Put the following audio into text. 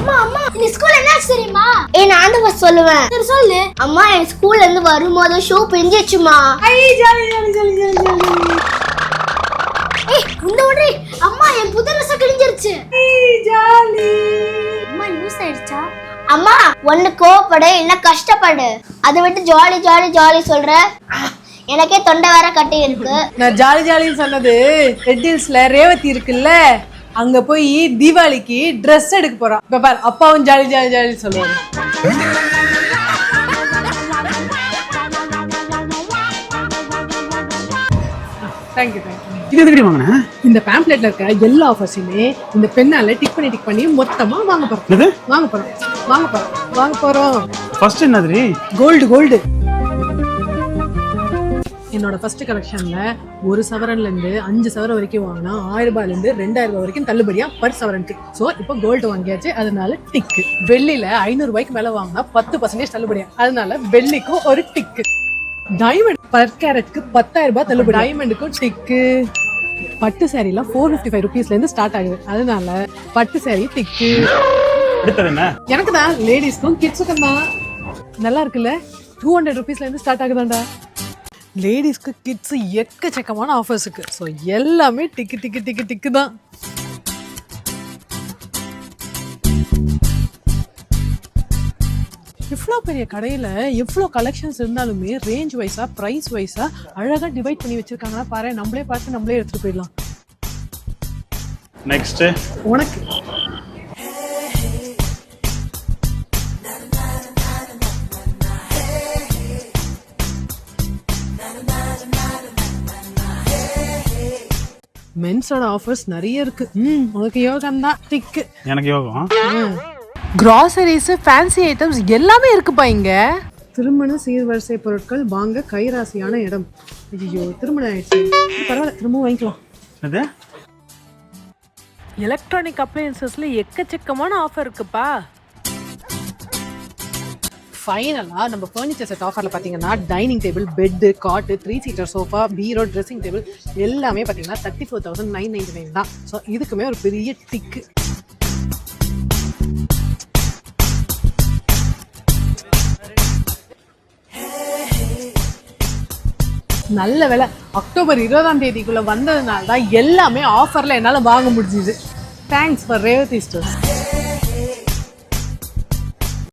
அம்மா அம்மா இந்த ஸ்கூல்ல என்ன தெரியுமா? ஏய் நான் தான் சொல்லுவேன். சரி சொல்லு. அம்மா என் ஸ்கூல்ல இருந்து வரும்போது ஷூ பிஞ்சிச்சுமா ஐ jolly jolly jolly jolly jolly. ஏய் இந்த ஒன்றே அம்மா என் புது ட்ரெஸ் கிழிஞ்சிருச்சு. ஐ ஜாலி. அம்மா லூஸ் ஆயிடுச்சா? அம்மா ஒன்னு கோவப்படு இல்ல கஷ்டப்படு. அதை விட்டு ஜாலி ஜாலி ஜாலி சொல்ற? எனக்கே தொண்டை வேற கட்டி இருக்கு. நான் ஜாலி ஜாலின்னு சொன்னது ரெட் ஹில்ஸ்ல ரேவதி இருக்குல்ல? அங்க போய் தீபாவளிக்கு Dress எடுக்க போறான். இப்ப பாரு அப்பாவும் ஜாலி ஜாலி ஜாலி சொல்லுவாங்க தேங்க்யூ தேங்க்யூ இது எதுக்கடி வாங்கினேன் இந்த பேம்ப்ளெட்ல இருக்க எல்லா ஆஃபர்ஸையுமே இந்த பெண்ணால டிக் பண்ணி டிக் பண்ணி மொத்தமா வாங்க போறோம். என்னது? வாங்க போறோம். வாங்க போறோம். வாங்க போறோம். ஃபர்ஸ்ட் என்னதுடி கோல்டு கோல்டு என்னோட ஃபர்ஸ்ட் கலெக்ஷன்ல ஒரு சவரன்ல இருந்து அஞ்சு சவரன் வரைக்கும் வாங்கினா ஆயிரம் ரூபாயில இருந்து ரெண்டாயிரம் ரூபாய் வரைக்கும் தள்ளுபடியா பர் சவரனுக்கு. ஸோ இப்போ கோல்டு வாங்கியாச்சு அதனால டிக்கு வெள்ளியில ஐநூறு ரூபாய்க்கு மேல வாங்கினா பத்து பர்சன்டேஜ் தள்ளுபடியா. அதனால வெள்ளிக்கும் ஒரு டிக்கு டைமண்ட் பர் கேரட்க்கு பத்தாயிரம் ரூபாய் தள்ளுபடி. டைமண்டுக்கும் டிக்கு பட்டு சாரீலாம் ஃபோர் ஃபிஃப்டி ஃபைவ் ருபீஸ்ல இருந்து ஸ்டார்ட் ஆகுது. அதனால பட்டு சாரி டிக்கு எனக்கு தான் லேடிஸ்க்கும் கிட்ஸுக்கும் தான். நல்லா இருக்குல்ல? டூ ஹண்ட்ரட் ருபீஸ்ல இருந்து ஸ்டார்ட் ஆகுதாண்டா? லேடிஸ்க்கு கிட்ஸ் எக்கச்சக்கமான ஆஃபர்ஸ் இருக்கு. ஸோ எல்லாமே டிக்கு டிக்கு டிக்கு டிக்கு தான். இவ்வளோ பெரிய கடையில் எவ்வளோ கலெக்ஷன்ஸ் இருந்தாலுமே ரேஞ்ச் வைஸாக ப்ரைஸ் வைஸாக அழகாக டிவைட் பண்ணி வச்சிருக்காங்கன்னா பாரு நம்மளே பார்த்து நம்மளே எடுத்துகிட்டு போயிடலாம். நெக்ஸ்ட் உனக்கு மென்ஸோட ஆஃபர்ஸ் நிறைய இருக்கு. ம் உனக்கு யோகம் தான் டிக்கு எனக்கு யோகம். கிராசரிஸ் ஃபேன்சி ஐட்டம்ஸ் எல்லாமே இருக்குப்பா இங்க. திருமண சீர்வரிசை பொருட்கள் வாங்க கைராசியான இடம். ஐயோ திருமணம் ஆயிடுச்சு. பரவாயில்ல திரும்பவும் வாங்கிக்கலாம். என்னது? எலக்ட்ரானிக் அப்ளையன்சஸ்ல எக்கச்சக்கமான ஆஃபர் இருக்குப்பா. ஃபைனலாக நம்ம ஃபர்னிச்சர் செட் ஆஃபரில் பார்த்தீங்கன்னா dining table bed cot three seater sofa bureau dressing table எல்லாமே பார்த்தீங்கன்னா thirty four thousand nine ninety nine தான். ஸோ இதுக்குமே ஒரு பெரிய டிக்கு நல்ல வேலை அக்டோபர் இருபதாம் தேதிக்குள்ளே வந்ததுனால தான் எல்லாமே ஆஃபரில் என்னால் வாங்க முடிஞ்சுது. Thanks for Revathi stores